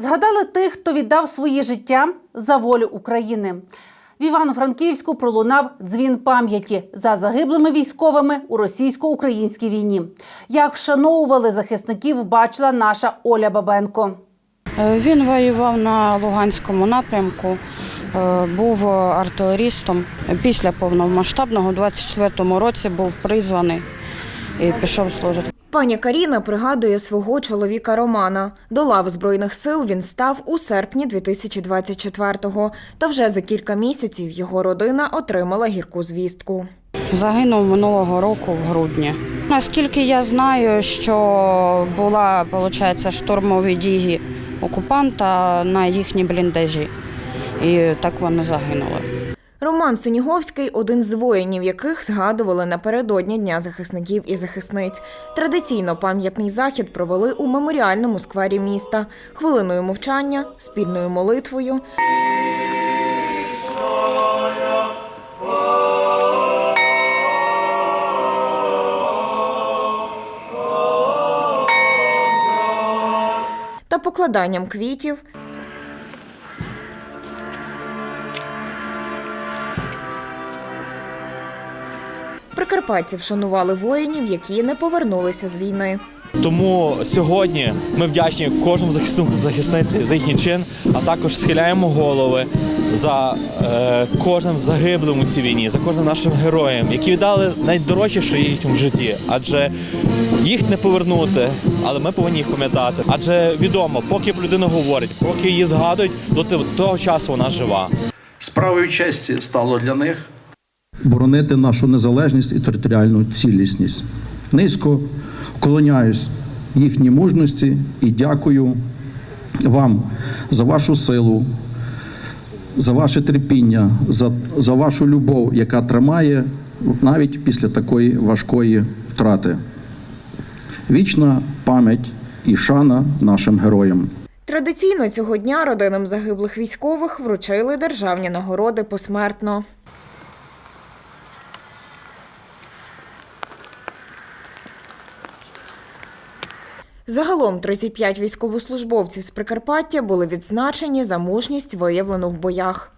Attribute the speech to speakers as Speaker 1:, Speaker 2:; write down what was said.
Speaker 1: Згадали тих, хто віддав своє життя за волю України. В Івано-Франківську пролунав дзвін пам'яті за загиблими військовими у російсько-українській війні. Як вшановували захисників, бачила наша Оля Бабенко.
Speaker 2: Е, Він воював на Луганському напрямку, е, був артилерістом. Після повномасштабного у 24-му році був призваний і пішов служити.
Speaker 3: Пані Каріна пригадує свого чоловіка Романа. До лав Збройних сил він став у серпні 2024-го. Та вже за кілька місяців його родина отримала гірку звістку.
Speaker 2: Загинув минулого року в грудні. Наскільки я знаю, що була виходить, штурмові дії окупанта на їхній бліндажі, і так вони загинули.
Speaker 3: Роман Синіговський один з воїнів, яких згадували напередодні Дня захисників і захисниць. Традиційно пам'ятний захід провели у меморіальному сквері міста хвилиною мовчання, спільною молитвою. Та покладанням квітів Прикарпатці вшанували воїнів, які не повернулися з війни.
Speaker 4: Тому сьогодні ми вдячні кожному захиснику захисниці за їхній чин, а також схиляємо голови за е, кожним загиблим у цій війні, за кожним нашим героєм, які віддали найдорожчіше в їхньому житті. Адже їх не повернути, але ми повинні їх пам'ятати. Адже відомо, поки людина говорить, поки її згадують, до того часу вона жива.
Speaker 5: Справою честі стало для них
Speaker 6: боронити нашу незалежність і територіальну цілісність. Низько вклоняюсь їхній мужності і дякую вам за вашу силу, за ваше терпіння, за, за вашу любов, яка тримає навіть після такої важкої втрати. Вічна пам'ять і шана нашим героям.
Speaker 3: Традиційно цього дня родинам загиблих військових вручили державні нагороди посмертно. Загалом 35 військовослужбовців з Прикарпаття були відзначені за мужність, виявлену в боях.